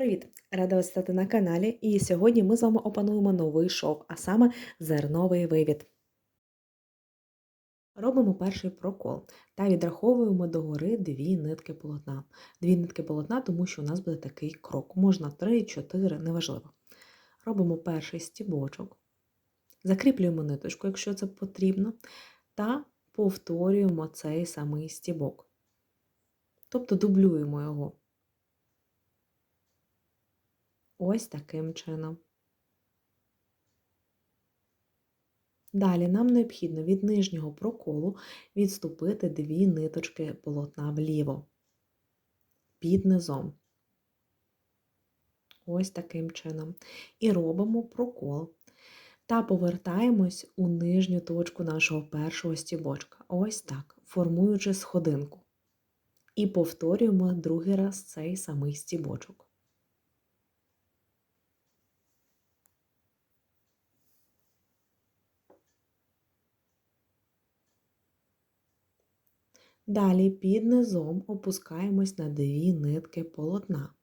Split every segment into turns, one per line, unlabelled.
Привіт! Рада вас стати на каналі. І сьогодні ми з вами опануємо новий шов, а саме зерновий вивід. Робимо перший прокол та відраховуємо догори дві нитки полотна. Дві нитки полотна, тому що у нас буде такий крок. Можна 3, 4, неважливо. Робимо перший стібочок, закріплюємо ниточку, якщо це потрібно, та повторюємо цей самий стібок. Тобто дублюємо його. Ось таким чином. Далі нам необхідно від нижнього проколу відступити дві ниточки полотна вліво, під низом. Ось таким чином. І робимо прокол. Та повертаємось у нижню точку нашого першого стібочка. Ось так, формуючи сходинку. І повторюємо другий раз цей самий стібочок. Далі під низом опускаємось на дві нитки полотна.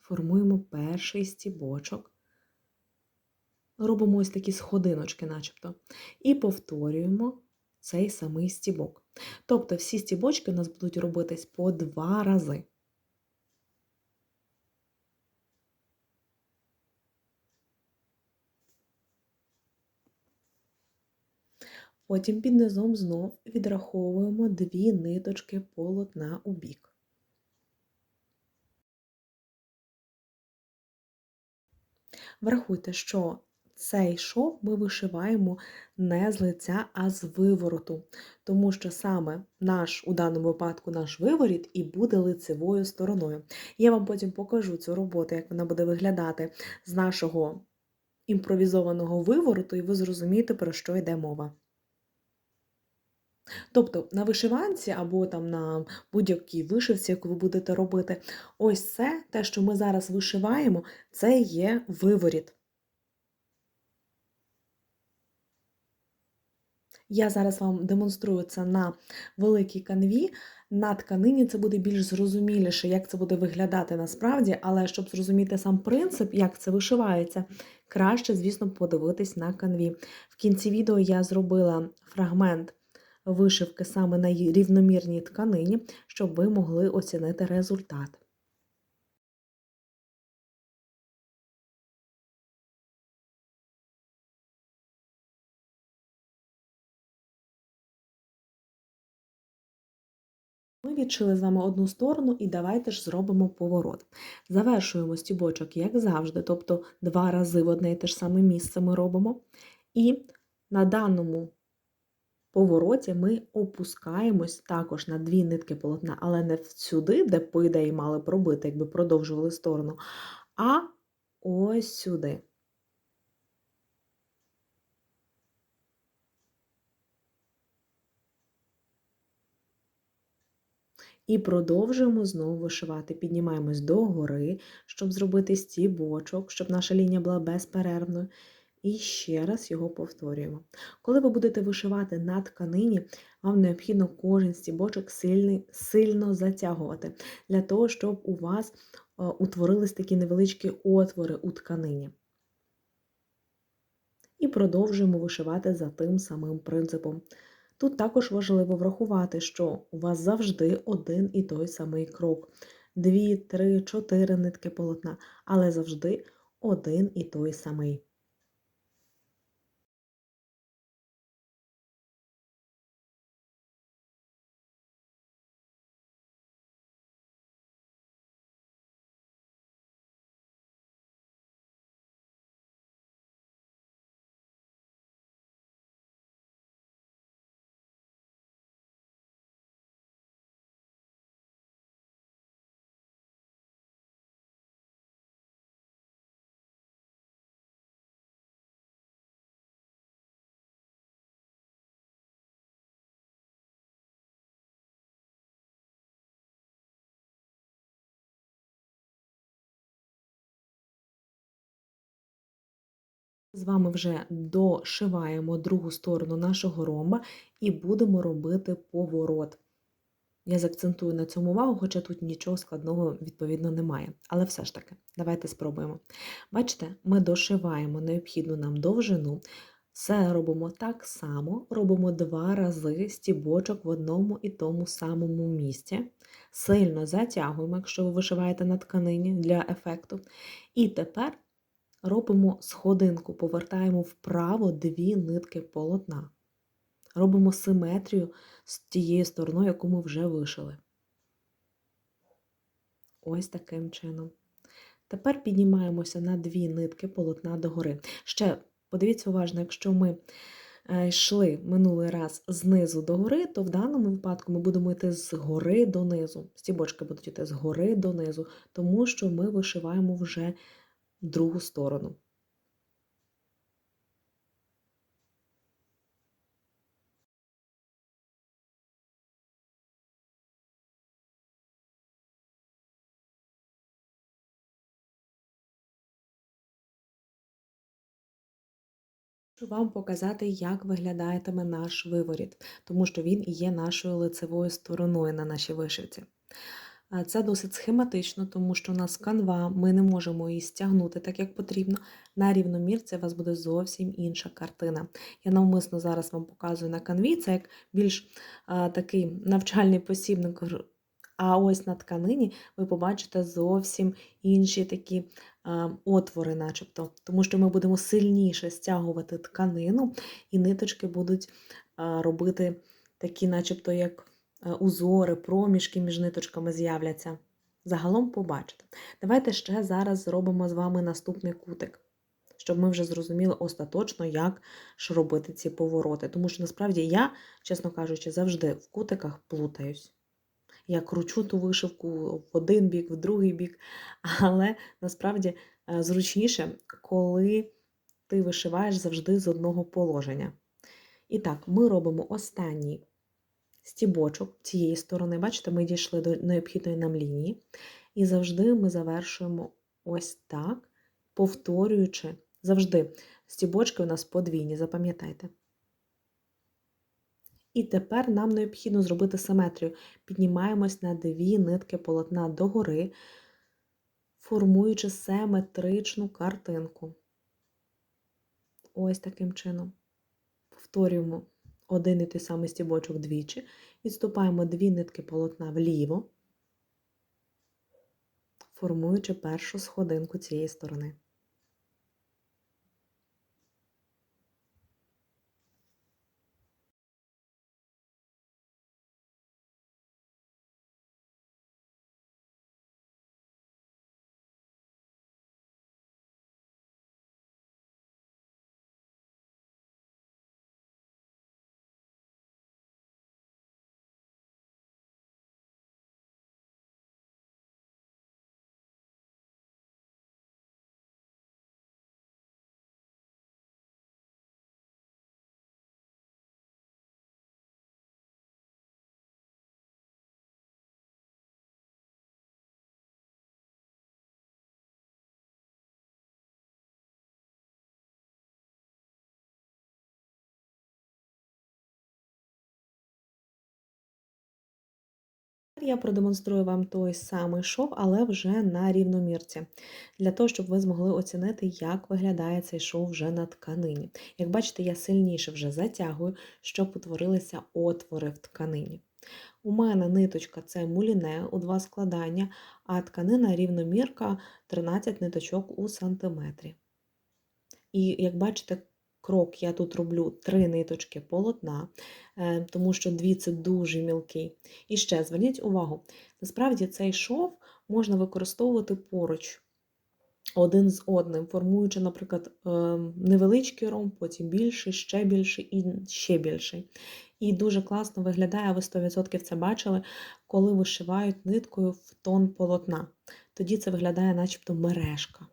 Формуємо перший стібочок, робимо ось такі сходиночки, начебто, і повторюємо цей самий стібок. Тобто всі стібочки у нас будуть робитись по два рази. Потім під низом знов відраховуємо дві ниточки полотна у бік. Врахуйте, що цей шов ми вишиваємо не з лиця, а з вивороту, тому що саме наш, у даному випадку, наш виворіт і буде лицевою стороною. Я вам потім покажу цю роботу, як вона буде виглядати з нашого імпровізованого вивороту, і ви зрозумієте, про що йде мова. Тобто на вишиванці або там на будь-якій вишивці, яку ви будете робити, ось це, те, що ми зараз вишиваємо, це є виворіт. Я зараз вам демонструю це на великій канві. На тканині це буде більш зрозуміліше, як це буде виглядати насправді, але щоб зрозуміти сам принцип, як це вишивається, краще, звісно, подивитись на канві. В кінці відео я зробила фрагмент вишивки саме на рівномірній тканині, щоб ви могли оцінити результат. Ми відшили з вами одну сторону і давайте ж зробимо поворот. Завершуємо стібочок, як завжди, тобто два рази в одне і те ж саме місце ми робимо. І на даному повороті ми опускаємось також на дві нитки полотна, але не сюди, де, по ідеї, мали пробити, якби продовжували сторону, а ось сюди. І продовжуємо знову вишивати. Піднімаємось догори, щоб зробити стібочок, щоб наша лінія була безперервною. І ще раз його повторюємо. Коли ви будете вишивати на тканині, вам необхідно кожен стібочок сильний, сильно затягувати, для того, щоб у вас е, утворились такі невеличкі отвори у тканині. І продовжуємо вишивати за тим самим принципом. Тут також важливо врахувати, що у вас завжди один і той самий крок. Дві, три, чотири нитки полотна, але завжди один і той самий. З вами вже дошиваємо другу сторону нашого ромба і будемо робити поворот. Я заакцентую на цьому увагу, хоча тут нічого складного, відповідно, немає. Але все ж таки, давайте спробуємо. Бачите, ми дошиваємо необхідну нам довжину. Все робимо так само, робимо два рази стібочок в одному і тому самому місці. Сильно затягуємо, якщо ви вишиваєте на тканині для ефекту. І тепер робимо сходинку, повертаємо вправо дві нитки полотна. Робимо симетрію з тією стороною, яку ми вже вишили. Ось таким чином. Тепер піднімаємося на дві нитки полотна догори. Ще подивіться уважно, якщо ми е, йшли минулий раз знизу до гори, то в даному випадку ми будемо йти з гори донизу. Стібочки будуть йти з гори донизу, тому що ми вишиваємо вже другу сторону. Хочу вам показати, як виглядатиме наш виворіт, тому що він і є нашою лицевою стороною на нашій вишивці. Це досить схематично, тому що у нас канва, ми не можемо її стягнути так, як потрібно. На рівномірці у вас буде зовсім інша картина. Я навмисно зараз вам показую на канві, це як більш а, такий навчальний посібник. А ось на тканині ви побачите зовсім інші такі а, отвори, начебто, тому що ми будемо сильніше стягувати тканину, і ниточки будуть робити такі, начебто, як. Е, узори, проміжки між ниточками з'являться. Загалом побачите. Давайте ще зараз зробимо з вами наступний кутик, щоб ми вже зрозуміли остаточно, як ж робити ці повороти. Тому що насправді я, чесно кажучи, завжди в кутиках плутаюсь. Я кручу ту вишивку в один бік, в другий бік, але насправді е, зручніше, коли ти вишиваєш завжди з одного положення. І так, ми робимо останній стібочок цієї сторони. Бачите, ми дійшли до необхідної нам лінії. І завжди ми завершуємо ось так, повторюючи, завжди стібочки у нас подвійні, запам'ятайте. І тепер нам необхідно зробити симетрію. Піднімаємось на дві нитки полотна догори, формуючи симетричну картинку. Ось таким чином. Повторюємо один і той самий стібочок двічі, відступаємо дві нитки полотна вліво, формуючи першу сходинку цієї сторони. Я продемонструю вам той самий шов, але вже на рівномірці, для того, щоб ви змогли оцінити, як виглядає цей шов вже на тканині. Як бачите, я сильніше вже затягую, щоб утворилися отвори в тканині. У мене ниточка це муліне у два складання, а тканина рівномірка 13 ниточок у сантиметрі. І, як бачите, крок я тут роблю три ниточки полотна, е, тому що дві це дуже мілкий. І ще зверніть увагу, насправді цей шов можна використовувати поруч. Один з одним, формуючи, наприклад, е, невеличкий ромб, потім більший, ще більший і ще більший. І дуже класно виглядає, ви 100% це бачили, коли вишивають ниткою в тон полотна. Тоді це виглядає, начебто, мережка.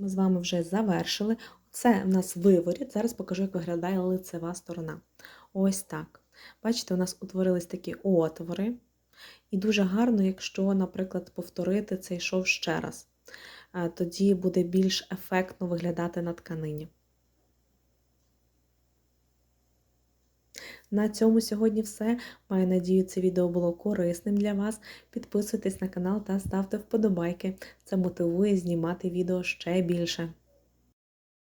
Ми з вами вже завершили. Це в нас виворіт. Зараз покажу, як виглядає лицева сторона. Ось так. Бачите, у нас утворились такі отвори. І дуже гарно, якщо, наприклад, повторити цей шов ще раз. Е, Тоді буде більш ефектно виглядати на тканині. На цьому сьогодні все. Маю надію, це відео було корисним для вас. Підписуйтесь на канал та ставте вподобайки. Це мотивує знімати відео ще більше.